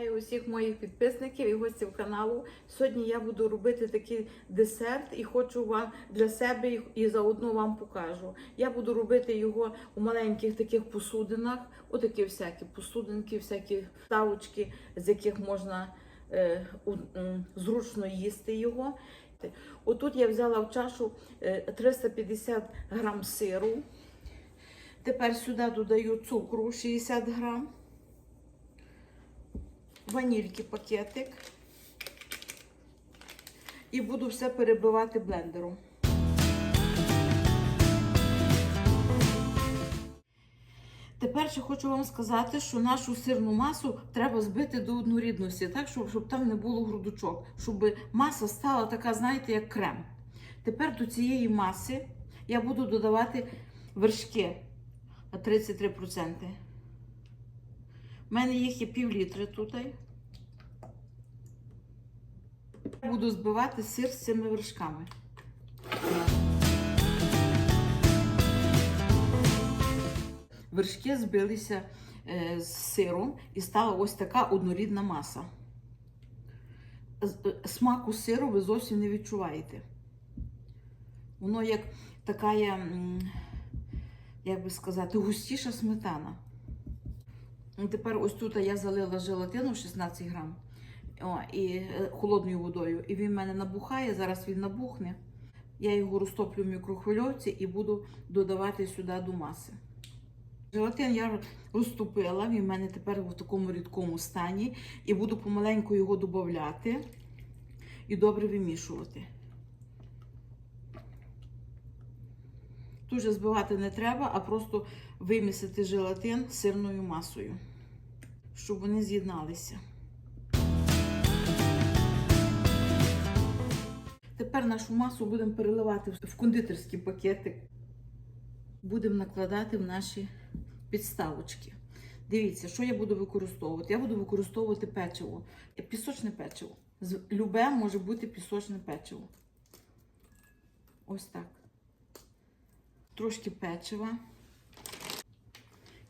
Вітаю усіх моїх підписників і гостів каналу. Сьогодні я буду робити такий десерт і хочу вам для себе і- заодно вам покажу. Я буду робити його у маленьких таких посудинах, отакі всякі посудинки, всякі ставочки, з яких можна е, у- зручно їсти його. Отут я взяла в чашу е, 350 грам сиру. Тепер сюди додаю цукру 60 грам ванільки пакетик і буду все перебивати блендером. Тепер ще хочу вам сказати, що нашу сирну масу треба збити до однорідності, так, щоб, щоб там не було грудочок, щоб маса стала така, знаєте, як крем. Тепер до цієї маси я буду додавати вершки на 33%. У мене їх є пів літри тут. Буду збивати сир з цими вершками. Вершки збилися е, з сиром і стала ось така однорідна маса. Е, Смаку сиру ви зовсім не відчуваєте. Воно як така, як би сказати, густіша сметана. І Тепер ось тут я залила желатину 16 грам о, і е, холодною водою. І він в мене набухає, зараз він набухне. Я його розтоплю в мікрохвильовці і буду додавати сюди до маси. Желатин я розтопила, він в мене тепер в такому рідкому стані. І буду помаленьку його додати і добре вимішувати. Дуже збивати не треба, а просто вимісити желатин сирною масою, щоб вони з'єдналися. Тепер нашу масу будемо переливати в кондитерський пакетик. Будемо накладати в наші підставочки. Дивіться, що я буду використовувати. Я буду використовувати печиво. Пісочне печиво. З- Любе може бути пісочне печиво. Ось так. Трошки печива.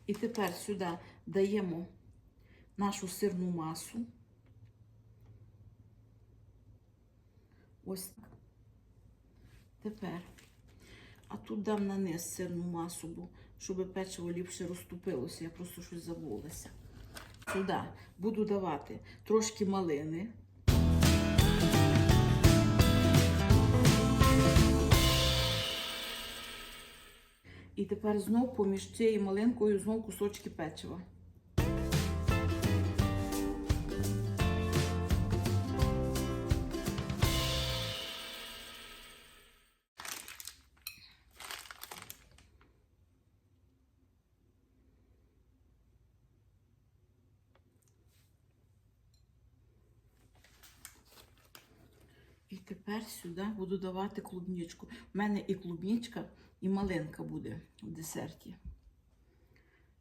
І тепер сюди даємо нашу сирну масу. Ось так. Тепер. А тут дам на низ сирну масу, бо щоб печиво ліпше розтопилося. Я просто щось забулася. Сюди буду давати трошки малини. І тепер знов поміж цією малинкою знов кусочки печива. І тепер сюди буду давати клубничку. У мене і клубничка, і малинка буде в десерті.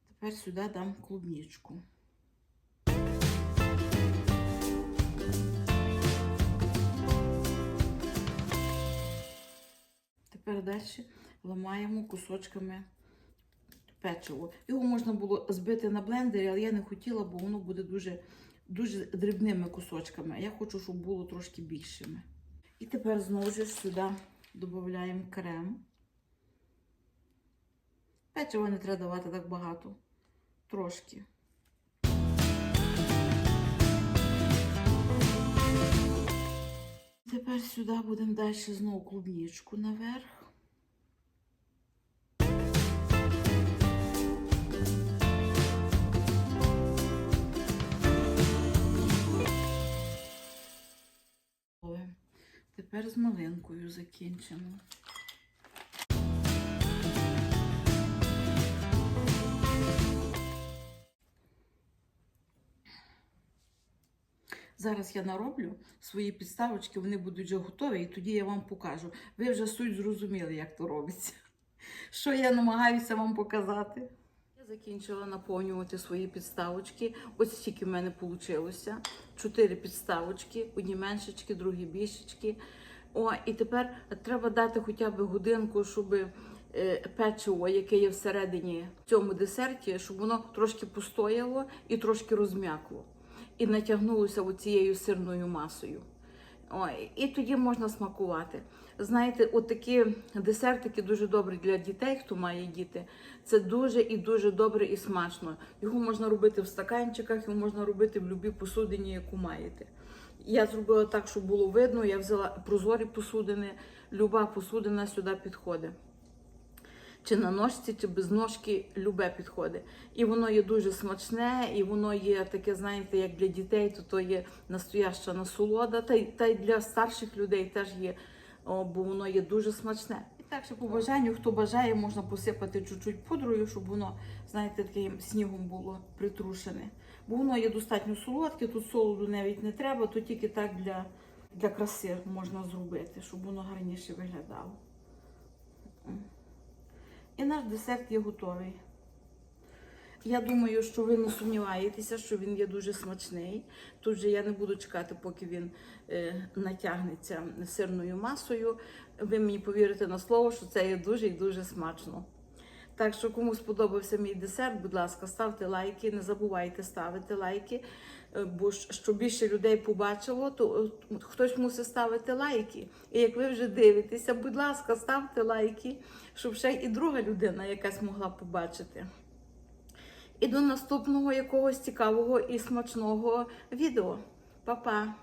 Тепер сюди дам клубничку. Тепер далі ламаємо кусочками печиво. Його можна було збити на блендері, але я не хотіла, бо воно буде дуже, дуже дрібними кусочками. Я хочу, щоб було трошки більшими. І тепер знову ж сюди додаємо крем. Печиво не треба давати так багато. Трошки. Тепер сюди будемо далі знову клубничку наверх. Тепер з малинкою закінчимо. Зараз я нароблю свої підставочки, вони будуть вже готові, і тоді я вам покажу. Ви вже суть зрозуміли, як то робиться. Що я намагаюся вам показати. Закінчила наповнювати свої підставочки. Ось стільки в мене вийшло. Чотири підставочки, одні меншечки, другі більшечки. О, і тепер треба дати хоча б годинку, щоб е, печиво, яке є всередині в цьому десерті, щоб воно трошки постояло і трошки розм'якло. і натягнулося оцією сирною масою. Ой, і тоді можна смакувати. Знаєте, от такі десертики дуже добрі для дітей, хто має діти. Це дуже і дуже добре і смачно. Його можна робити в стаканчиках, його можна робити в будь-якій посудині, яку маєте. Я зробила так, щоб було видно. Я взяла прозорі посудини, люба посудина сюди підходить. Чи на ножці, чи без ножки, любе підходить. І воно є дуже смачне, і воно є таке, знаєте, як для дітей, то то є настояща насолода, та й, та й для старших людей теж є, о, бо воно є дуже смачне. І так ще по бажанню, хто бажає, можна посипати чуть-чуть пудрою, щоб воно, знаєте, таким снігом було притрушене. Бо воно є достатньо солодке, тут солоду навіть не треба, то тільки так для, для краси можна зробити, щоб воно гарніше виглядало. І наш десерт є готовий. Я думаю, що ви не сумніваєтеся, що він є дуже смачний. Тут же я не буду чекати, поки він е, натягнеться сирною масою. Ви мені повірите на слово, що це є дуже і дуже смачно. Так що, кому сподобався мій десерт, будь ласка, ставте лайки, не забувайте ставити лайки, бо ж- щоб більше людей побачило, то е, хтось мусить ставити лайки. І як ви вже дивитеся, будь ласка, ставте лайки, щоб ще і друга людина якась могла побачити. І до наступного якогось цікавого і смачного відео. Па-па!